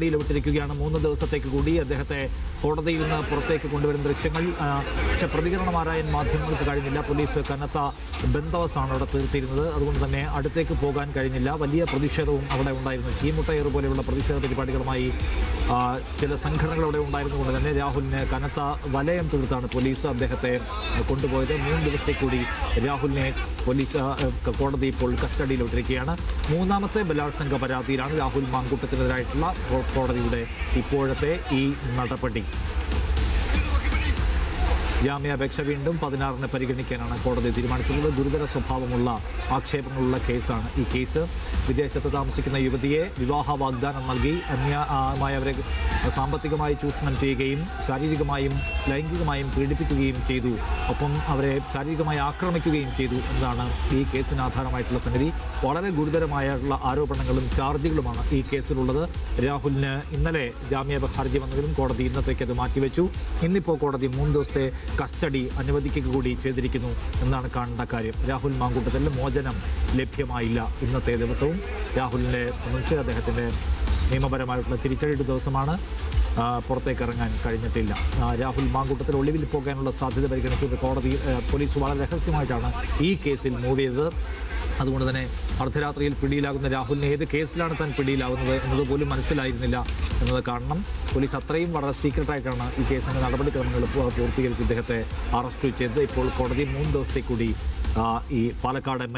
വിട്ടിരിക്കുകയാണ് മൂന്ന് ദിവസത്തേക്ക് കൂടി അദ്ദേഹത്തെ കോടതിയിൽ നിന്ന് പുറത്തേക്ക് കൊണ്ടുവരുന്ന ദൃശ്യങ്ങൾ. പക്ഷേ പ്രതികരണം ആരായാൻ മാധ്യമങ്ങൾക്ക് കഴിഞ്ഞില്ല. പോലീസ് കനത്ത ബന്ധവസാണ് അവിടെ തീർത്തിരുന്നത് അതുകൊണ്ട് തന്നെ അടുത്തേക്ക് പോകാൻ കഴിഞ്ഞില്ല. വലിയ പ്രതിഷേധവും അവിടെ ഉണ്ടായിരുന്നു. ചീമുട്ടയർ പോലെയുള്ള പ്രതിഷേധ പരിപാടികളുമായി ചില സംഘടനകൾ അവിടെ ഉണ്ടായിരുന്നുകൊണ്ട് തന്നെ രാഹുലിന് കനത്ത വലയം തീർത്താണ് പോലീസ് അദ്ദേഹത്തെ കൊണ്ടുപോയത്. മൂന്ന് ദിവസത്തേക്ക് കൂടി രാഹുലിനെ പോലീസ് കോടതി ഇപ്പോൾ കസ്റ്റഡിയിലോട്ടിരിക്കുകയാണ്. മൂന്നാമത്തെ ബലാത്സംഗ പരാതിയിലാണ് രാഹുൽ മാങ്കൂട്ടത്തിനെതിരായിട്ടുള്ള കോടതിയുടെ ഇപ്പോഴത്തെ ഈ നടപടി. ജാമ്യാപേക്ഷ വീണ്ടും പതിനാറിന് പരിഗണിക്കാനാണ് കോടതി തീരുമാനിച്ചിട്ടുള്ളത്. ഗുരുതര സ്വഭാവമുള്ള ആക്ഷേപങ്ങളുള്ള കേസാണ് ഈ കേസ്. വിദേശത്ത് താമസിക്കുന്ന യുവതിയെ വിവാഹ വാഗ്ദാനം നൽകി അന്യമായവരെ സാമ്പത്തികമായി ചൂഷണം ചെയ്യുകയും ശാരീരികമായും ലൈംഗികമായും പീഡിപ്പിക്കുകയും ചെയ്തു. ഒപ്പം അവരെ ശാരീരികമായി ആക്രമിക്കുകയും ചെയ്തു എന്നതാണ് ഈ കേസിന് ആധാരമായിട്ടുള്ള സംഗതി. വളരെ ഗുരുതരമായുള്ള ആരോപണങ്ങളും ചാർജുകളുമാണ് ഈ കേസിലുള്ളത്. രാഹുലിന് ഇന്നലെ ജാമ്യാപ ഹർജി വന്നതിലും കോടതി ഇന്നത്തേക്ക് അത് മാറ്റിവെച്ചു. ഇന്നിപ്പോൾ കോടതി മൂന്ന് ദിവസത്തെ കസ്റ്റഡി അനുവദിക്കുക കൂടി ചെയ്തിരിക്കുന്നു എന്നാണ് കാണേണ്ട കാര്യം. രാഹുൽ മാങ്കൂട്ടത്തിൽ മോചനം ലഭ്യമായില്ല ഇന്നത്തെ ദിവസവും. രാഹുലിനെ സംബന്ധിച്ച് അദ്ദേഹത്തിന്റെ നിയമപരമായിട്ടുള്ള തിരിച്ചടിയുടെ ദിവസമാണ്. പുറത്തേക്ക് ഇറങ്ങാൻ കഴിഞ്ഞിട്ടില്ല. രാഹുൽ മാങ്കൂട്ടത്തിൽ ഒളിവിൽ പോകാനുള്ള സാധ്യത പരിഗണിച്ചുകൊണ്ട് കോടതി പോലീസ് വളരെ രഹസ്യമായിട്ടാണ് ഈ കേസിൽ മൂവ് ചെയ്തത്. അതുകൊണ്ട് തന്നെ അർദ്ധരാത്രിയിൽ പിടിയിലാകുന്ന രാഹുലിനെ ഏത് കേസിലാണ് താൻ പിടിയിലാകുന്നത് എന്നത് പോലും മനസ്സിലായിരുന്നില്ല എന്നത് കാരണം പോലീസ് അത്രയും വളരെ സീക്രട്ടായിട്ടാണ് ഈ കേസിന്റെ നടപടിക്രമങ്ങൾ പൂർത്തീകരിച്ച് ഇദ്ദേഹത്തെ അറസ്റ്റ് ചെയ്തത്. ഇപ്പോൾ കോടതി മൂന്ന് ദിവസത്തേക്കൂടി ഈ പാലക്കാട് എ